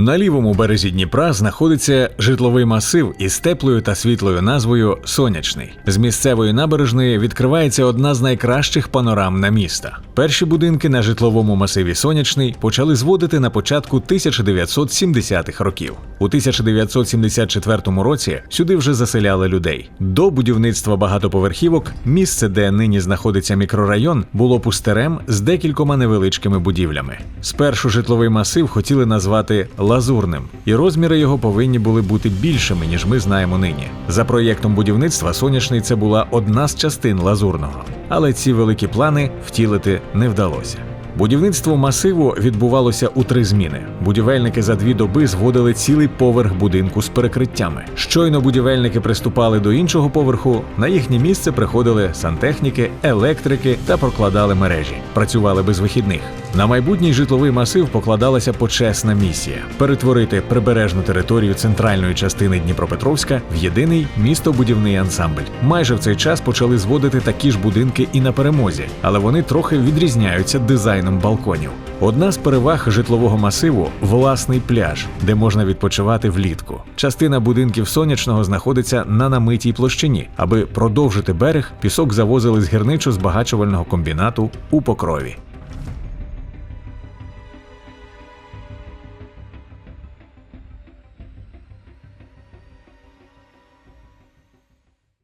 На лівому березі Дніпра знаходиться житловий масив із теплою та світлою назвою Сонячний. З місцевої набережної відкривається одна з найкращих панорам на міста. Перші будинки на житловому масиві Сонячний почали зводити на початку 1970-х років. У 1974 році сюди вже заселяли людей. До будівництва багатоповерхівок місце, де нині знаходиться мікрорайон, було пустирем з декількома невеличкими будівлями. Спершу житловий масив хотіли назвати лазурним, і розміри його повинні були бути більшими, ніж ми знаємо нині. За проєктом будівництва сонячний це була одна з частин лазурного, але ці великі плани втілити не вдалося. Будівництво масиву відбувалося у три зміни. Будівельники за дві доби зводили цілий поверх будинку з перекриттями. Щойно будівельники приступали до іншого поверху. На їхнє місце приходили сантехніки, електрики та прокладали мережі. Працювали без вихідних. На майбутній житловий масив покладалася почесна місія перетворити прибережну територію центральної частини Дніпропетровська в єдиний містобудівний ансамбль. Майже в цей час почали зводити такі ж будинки і на перемозі, але вони трохи відрізняються дизайном балконів. Одна з переваг житлового масиву власний пляж, де можна відпочивати влітку. Частина будинків сонячного знаходиться на намитій площині. Аби продовжити берег, пісок завозили з гірничу збагачувального комбінату у покрові.